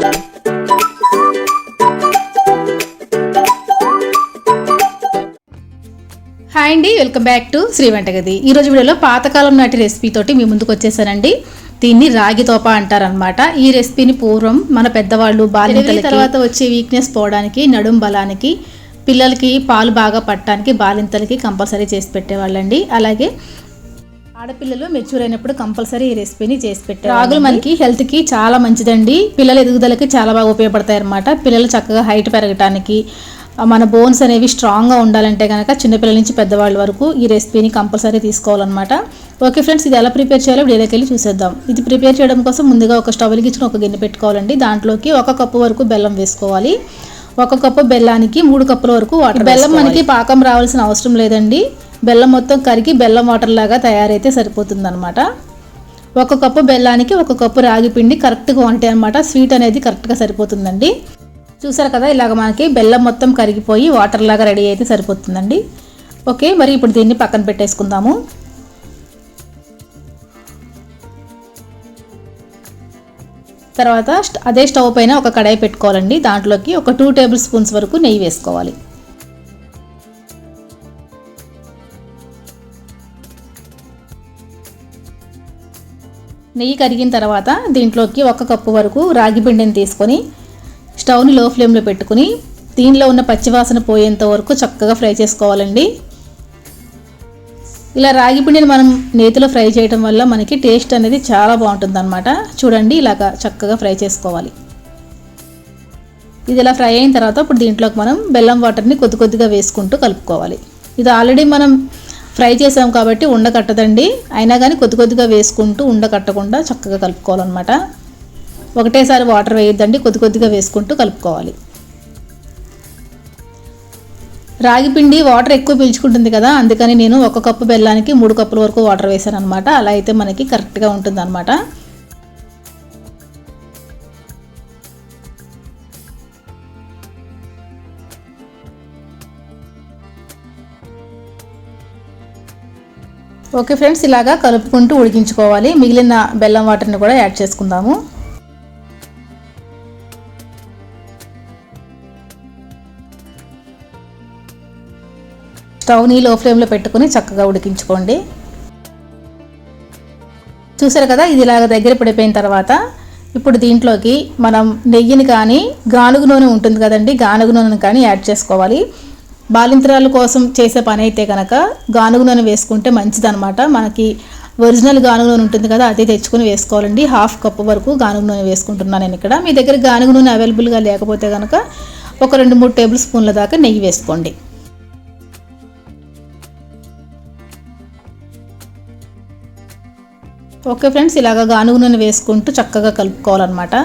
Hi అండి welcome back to Shri వంటగది. ఈ రోజు వీడియోలో పాతకాలం నాటి రెసిపీ తోటి మీ ముందుకు వచ్చేసానండి. దీన్ని రాగి తోప అంటారనమాట ఈ రెసిపీని పూర్వం మన పెద్దవాళ్ళు బాలింతల తర్వాత వచ్చే వీక్నెస్ పోవడానికి నడుం బలానికి పిల్లలకి పాలు బాగా పట్టడానికి బాలింతలకి కంపల్సరీ చేసి పెట్టేవాళ్ళండి. అలాగే ఆడపిల్లలు మెచ్యూర్ అయినప్పుడు కంపల్సరీ ఈ రెసిపీని చేసి పెట్టారు రాగులు మనకి హెల్త్కి చాలా మంచిదండి. పిల్లల ఎదుగుదలకి చాలా బాగా ఉపయోగపడతాయి అనమాట పిల్లలు చక్కగా హైట్ పెరగటానికి మన బోన్స్ అనేవి స్ట్రాంగ్గా ఉండాలంటే కనుక చిన్నపిల్లల నుంచి పెద్దవాళ్ళ వరకు ఈ రెసిపీని కంపల్సరీ తీసుకోవాలన్నమాట. ఓకే ఫ్రెండ్స్ ఇది ఎలా ప్రిపేర్ చేయాలో వీడియోకి వెళ్ళి చూసేద్దాం. ఇది ప్రిపేర్ చేయడం కోసం ముందుగా ఒక స్టవ్ వెలిగించుకుని ఒక గిన్నె పెట్టుకోవాలండి. దాంట్లోకి ఒక కప్పు వరకు బెల్లం వేసుకోవాలి. ఒక కప్పు బెల్లానికి మూడు కప్పుల వరకు వాటర్ బెల్లం మనకి పాకం రావాల్సిన అవసరం లేదండి. బెల్లం మొత్తం కరిగి బెల్లం వాటర్ లాగా తయారైతే సరిపోతుందనమాట ఒక కప్పు బెల్లానికి ఒక కప్పు రాగి పిండి కరెక్ట్గా ఉంటాయి అనమాట స్వీట్ అనేది కరెక్ట్గా సరిపోతుందండి. చూసారు కదా ఇలాగ మనకి బెల్లం మొత్తం కరిగిపోయి వాటర్ లాగా రెడీ అయితే సరిపోతుందండి. ఓకే మరి ఇప్పుడు దీన్ని పక్కన పెట్టేసుకుందాము. తర్వాత అదే స్టవ్ పైన ఒక కడాయి పెట్టుకోవాలండి. దాంట్లోకి ఒక టూ టేబుల్ స్పూన్స్ వరకు నెయ్యి వేసుకోవాలి. నెయ్యి కరిగిన తర్వాత దీంట్లోకి ఒక కప్పు వరకు రాగి పిండిని తీసుకొని స్టవ్ని లో ఫ్లేమ్లో పెట్టుకుని దీనిలో ఉన్న పచ్చివాసన పోయేంత వరకు చక్కగా ఫ్రై చేసుకోవాలండి. ఇలా రాగి పిండిని మనం నేతిలో ఫ్రై చేయడం వల్ల మనకి టేస్ట్ అనేది చాలా బాగుంటుంది అనమాట చూడండి ఇలాగ చక్కగా ఫ్రై చేసుకోవాలి. ఇది ఇలా ఫ్రై అయిన తర్వాత ఇప్పుడు దీంట్లోకి మనం బెల్లం వాటర్ని కొద్ది కొద్దిగా వేసుకుంటూ కలుపుకోవాలి. ఇది ఆల్రెడీ మనం ఫ్రై చేసాం కాబట్టి ఉండకట్టదండి అయినా కానీ కొద్ది కొద్దిగా వేసుకుంటూ ఉండకట్టకుండా చక్కగా కలుపుకోవాలన్నమాట. ఒకటేసారి వాటర్ వేయొద్దండి కొద్ది కొద్దిగా వేసుకుంటూ కలుపుకోవాలి. రాగి పిండి వాటర్ ఎక్కువ పీల్చుకుంటుంది కదా అందుకని నేను ఒక కప్పు బెల్లానికి మూడు కప్పుల వరకు వాటర్ వేసాను అనమాట అలా అయితే మనకి కరెక్ట్గా ఉంటుంది అనమాట ఓకే ఫ్రెండ్స్ ఇలాగా కలుపుకుంటూ ఉడికించుకోవాలి. మిగిలిన బెల్లం వాటర్ని కూడా యాడ్ చేసుకుందాము. స్టవ్ని లో ఫ్లేమ్లో పెట్టుకుని చక్కగా ఉడికించుకోండి. చూసారు కదా ఇది ఇలాగ దగ్గర పడిపోయిన తర్వాత ఇప్పుడు దీంట్లోకి మనం నెయ్యిని కానీ గానుగు నూనె ఉంటుంది కదండి గానుగు నూనెని కానీ యాడ్ చేసుకోవాలి. బాలింతరాల కోసం చేసే పని అయితే కనుక గానుగు నూనె వేసుకుంటే మంచిదనమాట మనకి ఒరిజినల్ గానుగు నూనె ఉంటుంది కదా అది తెచ్చుకొని వేసుకోవాలండి. హాఫ్ కప్ వరకు గానుగు నూనె వేసుకుంటున్నాను నేను ఇక్కడ. మీ దగ్గర గానుగు నూనె అవైలబుల్గా లేకపోతే కనుక ఒక రెండు మూడు టేబుల్ స్పూన్ల దాకా నెయ్యి వేసుకోండి. ఓకే ఫ్రెండ్స్ ఇలాగ గానుగు నూనె వేసుకుంటూ చక్కగా కలుపుకోవాలన్నమాట.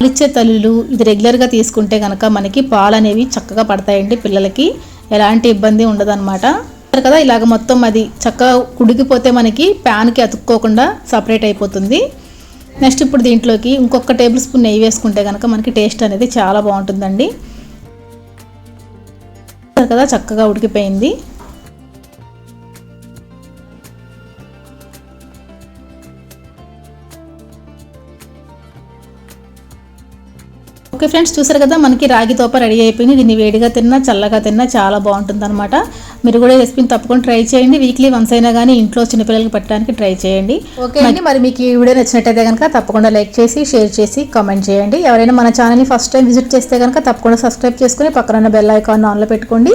పాలిచ్చే తల్లులు ఇది రెగ్యులర్గా తీసుకుంటే కనుక మనకి పాలు అనేవి చక్కగా పడతాయండి పిల్లలకి. ఎలాంటి ఇబ్బంది ఉండదన్నమాట. కదా ఇలాగ మొత్తం అది చక్కగా ఉడికిపోతే మనకి ప్యాన్కి అతుక్కోకుండా సపరేట్ అయిపోతుంది. నెక్స్ట్ ఇప్పుడు దీంట్లోకి ఇంకొక టేబుల్ స్పూన్ నెయ్యి వేసుకుంటే కనుక మనకి టేస్ట్ అనేది చాలా బాగుంటుందండి. కదా చక్కగా ఉడికిపోయింది. ఓకే ఫ్రెండ్స్ చూసారు కదా మనకి రాగి తోప రెడీ అయిపోయింది. దీన్ని వేడిగా తిన్నా చల్లగా తిన్నా చాలా బాగుంటుంది అనమాట మీరు కూడా రెసిపీని తప్పకుండా ట్రై చేయండి. వీక్లీ వన్స్ అయినా కానీ ఇంట్లో చిన్నపిల్లలకి పెట్టడానికి ట్రై చేయండి. ఓకే అండి మరి మీకు ఈ వీడియో నచ్చినట్టయితే కనుక తప్పకుండా లైక్ చేసి షేర్ చేసి కామెంట్ చేయండి. ఎవరైనా మన ఛానల్ని ఫస్ట్ టైం విజిట్ చేస్తే కనుక తప్పకుండా సబ్స్క్రైబ్ చేసుకుని పక్కన బెల్ ఐకాన్ ఆన్లో పెట్టుకోండి.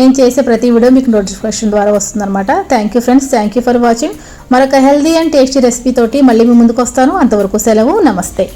నేను చేసే ప్రతి వీడియో మీకు నోటిఫికేషన్ ద్వారా వస్తుందన్నమాట. Thank you friends thank you for watching మరొక హెల్దీ అండ్ టేస్టీ రెసిపీ తోటి మళ్ళీ మీ ముందుకు వస్తాను. అంతవరకు సెలవు నమస్తే.